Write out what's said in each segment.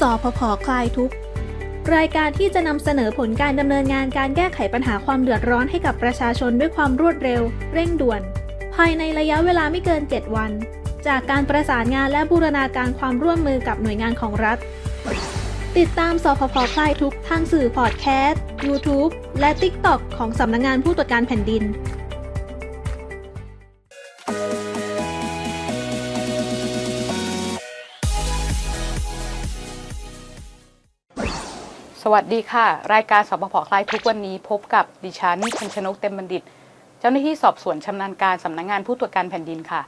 สพพคลายทุกข์รายการที่จะนำเสนอผลการดำเนินงานการแก้ไขปัญหาความเดือดร้อนให้กับประชาชนด้วยความรวดเร็ว เร่งด่วน ภายในระยะเวลาไม่เกิน 7 วัน จากการประสานงานและบูรณาการความร่วมมือกับหน่วยงานของรัฐ ติดตามสพพคลายทุกทางสื่อพอดแคสต์ YouTube และ TikTok ของสำนักงานผู้ตรวจการแผ่นดิน สวัสดีค่ะ รายการสปพคลายทุกวันนี้พบกับดิฉันพันชนกเต็มบัณฑิต เจ้าหน้าที่สอบสวนชำนาญการสำนักงานผู้ตรวจการแผ่นดินค่ะ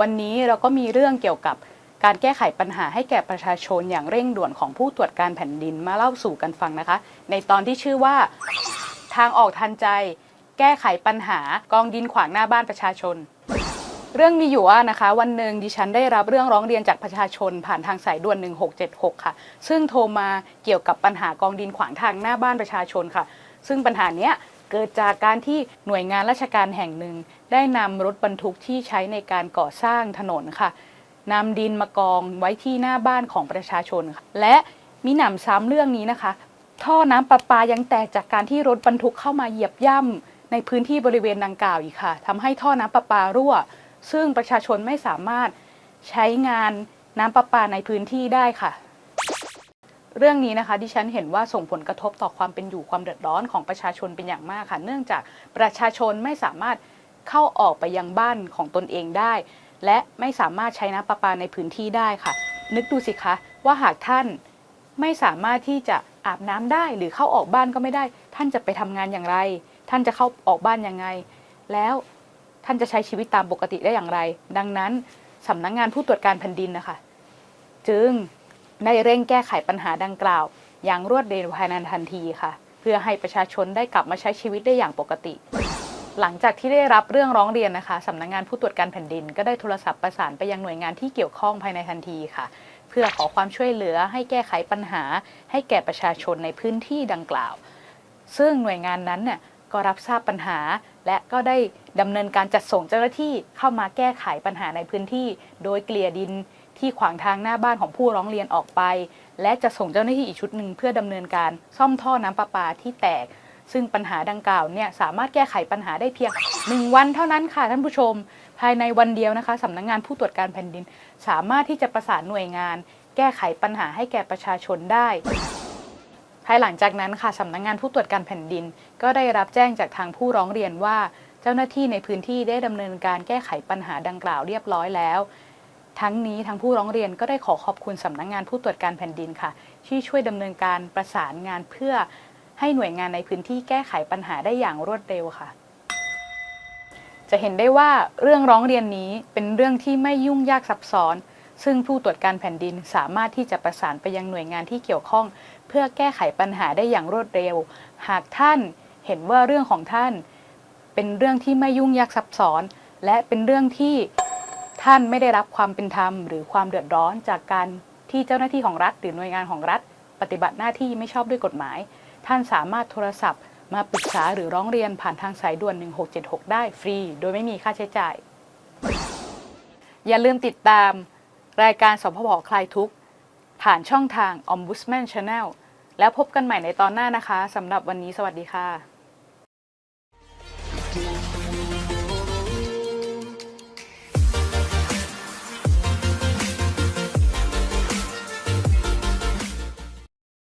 วันนี้เราก็มีเรื่องเกี่ยวกับการแก้ไขปัญหาให้แก่ประชาชนอย่างเร่งด่วนของผู้ตรวจการแผ่นดินมาเล่าสู่กันฟังนะคะ ในตอนที่ชื่อว่าทางออกทันใจ แก้ไขปัญหากองดินขวางหน้าบ้านประชาชน เรื่องมีอยู่ว่านะคะ วันหนึ่งดิฉันได้รับเรื่องร้องเรียนจากประชาชนผ่านทางสายด่วน 1676 ค่ะ ซึ่งโทรมาเกี่ยวกับปัญหากองดินขวางทางหน้าบ้านประชาชนค่ะ ซึ่งปัญหาเนี้ยเกิดจากการที่หน่วยงานราชการแห่งหนึ่ง ได้นำรถบรรทุกที่ใช้ในการก่อสร้างถนนค่ะนำดินมากองไว้ที่หน้าบ้านของประชาชนค่ะและมีหนำซ้ำเรื่องนี้นะคะ ท่อน้ำประปายังแตกจากการที่รถบรรทุกเข้ามาเหยียบย่ำในพื้นที่บริเวณดังกล่าวอีกค่ะทำให้ท่อน้ำประปารั่ว ซึ่งประชาชนไม่สามารถใช้งานน้ำประปาในพื้นที่ได้ค่ะ เรื่องนี้นะคะดิฉันเห็นว่าส่งผลกระทบต่อความเป็นอยู่ความเดือดร้อนของประชาชนเป็นอย่างมากค่ะ เนื่องจากประชาชนไม่สามารถเข้าออกไปยังบ้านของตนเองได้ และไม่สามารถใช้น้ำประปาในพื้นที่ได้ค่ะ นึกดูสิคะว่าหากท่านไม่สามารถที่จะอาบน้ำได้หรือเข้าออกบ้านก็ไม่ได้ ท่านจะไปทำงานอย่างไร ท่านจะเข้าออกบ้านยังไง แล้ว ท่านจะใช้ชีวิตตามปกติได้อย่างไร ดังนั้นสำนักงงานผู้ตรวจการแผ่นดินนะคะ จึงได้เร่งแก้ไขปัญหาดังกล่าว อย่างรวดเร็วภายในทันทีค่ะ เพื่อให้ประชาชนได้กลับมาใช้ชีวิตได้อย่างปกติ หลังจากที่ได้รับเรื่องร้องเรียนนะคะสำนักงานผู้ตรวจการแผ่นดิน ก็ได้โทรศัพท์ประสานไปยังหน่วยงานที่เกี่ยวข้องภายในทันทีค่ะ เพื่อขอความช่วยเหลือให้แก้ไขปัญหา ให้แก่ประชาชนในพื้นที่ดังกล่าว ซึ่งหน่วยงานนั้นเนี่ยก็รับทราบปัญหา และก็ได้ดำเนินการจัดส่งเจ้าหน้าที่เข้ามาแก้ไขปัญหาในพื้นที่ โดยเกลี่ยดินที่ขวางทางหน้าบ้านของผู้ร้องเรียนออกไป และจะส่งเจ้าหน้าที่อีกชุดหนึ่งเพื่อดำเนินการซ่อมท่อน้ำประปาที่แตก ซึ่งปัญหาดังกล่าวเนี่ยสามารถแก้ไขปัญหาได้เพียง 1 วันเท่านั้นค่ะท่านผู้ชม ภายในวันเดียวนะคะสำนักงงานผู้ตรวจการแผ่นดิน สามารถที่จะประสานหน่วยงาน แก้ไขปัญหาให้แก่ประชาชนได้ายหลังจากนั้นค่ะสำนักงงานผู้ตรวจการแผ่นดิน ก็ได้รับแจ้งจากทางผู้ร้องเรียนว่า เจ้าหน้าที่ในพื้นที่ได้ดำเนินการแก้ไขปัญหาดังกล่าวเรียบร้อยแล้ว ทั้งนี้ทางผู้ร้องเรียนก็ได้ขอขอบคุณสำนักงงานผู้ตรวจการแผ่นดินค่ะ ที่ช่วยดำเนินการประสานงานเพื่อให้หน่วยงานในพื้นที่แก้ไขปัญหาได้อย่างรวดเร็วค่ะ จะเห็นได้ว่าเรื่องร้องเรียนนี้เป็นเรื่องที่ไม่ยุ่งยากซับซ้อน ซึ่งผู้ตรวจการแผ่นดินสามารถที่จะประสานไปยังหน่วยงานที่เกี่ยวข้อง เพื่อแก้ไขปัญหาได้อย่างรวดเร็ว หากท่านเห็นว่าเรื่องของท่าน เป็นเรื่องที่ไม่ยุ่งยากซับซ้อน และเป็นเรื่องที่ท่านไม่ได้รับความเป็นธรรม หรือความเดือดร้อนจากการที่เจ้าหน้าที่ของรัฐ หรือหน่วยงานของรัฐ ปฏิบัติหน้าที่ไม่ชอบด้วยกฎหมาย ท่านสามารถโทรศัพท์ มาปรึกษาหรือร้องเรียนผ่านทางสายด่วน 1676 ได้ฟรี โดยไม่มีค่าใช้จ่าย อย่าลืมติดตาม รายการสพบคลายทุกข์ ผ่านช่องทาง Ombudsman Channel แล้วพบกันใหม่ในตอนหน้านะคะสำหรับวันนี้สวัสดีค่ะ